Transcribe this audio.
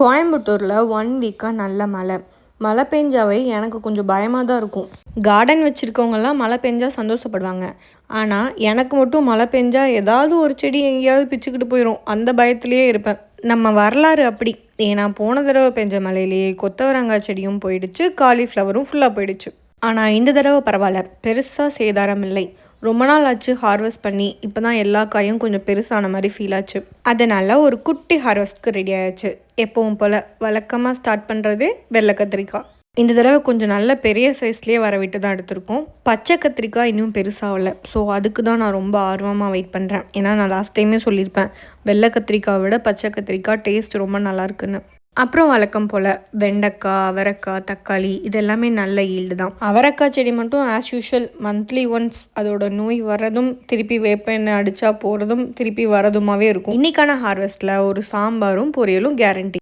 கோயம்புத்தூரில் ஒன் வீக்காக நல்ல மழை. மழை பெஞ்சாவே எனக்கு கொஞ்சம் பயமாக தான் இருக்கும். கார்டன் வச்சுருக்கவங்கெல்லாம் மழை பெஞ்சால் சந்தோஷப்படுவாங்க. ஆனால் எனக்கு மட்டும் மழை பெஞ்சால் ஏதாவது ஒரு செடி எங்கேயாவது பிச்சுக்கிட்டு போயிடும் அந்த பயத்துலேயே இருப்பேன். நம்ம வரலாறு அப்படி. ஏன்னா போன தடவை பெஞ்ச மழையிலேயே கொத்தவரங்காய் செடியும் போயிடுச்சு. காலிஃப்ளவரும் ஃபுல்லாக போயிடுச்சு. ஆனால் இந்த தடவை பரவாயில்ல. பெருசாக சேதாரம் இல்லை. ரொம்ப நாள் ஆச்சு ஹார்வெஸ்ட் பண்ணி. இப்போ தான் எல்லா காயும் கொஞ்சம் பெருசான மாதிரி ஃபீல் ஆச்சு. அதனால் ஒரு குட்டி ஹார்வெஸ்ட்க்கு ரெடி ஆயாச்சு. எப்பவும் போல் வழக்கமாக ஸ்டார்ட் பண்ணுறது வெள்ளை கத்திரிக்காய். இந்த தடவை கொஞ்சம் நல்ல பெரிய சைஸ்லேயே வர விட்டு தான் எடுத்திருக்கோம். பச்சை கத்திரிக்காய் இன்னும் பெருசாகல ஸோ அதுக்கு தான் நான் ரொம்ப ஆர்வமாக வெயிட் பண்ணுறேன் ஏன்னா நான் லாஸ்ட் டைமே சொல்லியிருப்பேன். வெள்ளை கத்திரிக்காய் விட பச்சை கத்திரிக்காய் டேஸ்ட் ரொம்ப நல்லா இருக்குன்னு. அப்புறம் வழக்கம் போல் வெண்டைக்காய் அவரைக்காய் தக்காளி இது எல்லாமே நல்ல ஈல்டு தான். அவரைக்காய் செடி மட்டும் ஆஸ் யூஷுவல் மந்த்லி ஒன்ஸ் அதோட நோய் வர்றதும் திருப்பி வேப்பெண்ணெய் அடித்தா போகிறதும் திருப்பி வரதுமாவே இருக்கும். இன்றைக்கான ஹார்வெஸ்ட்டில் ஒரு சாம்பாரும் பொரியலும் கேரண்டி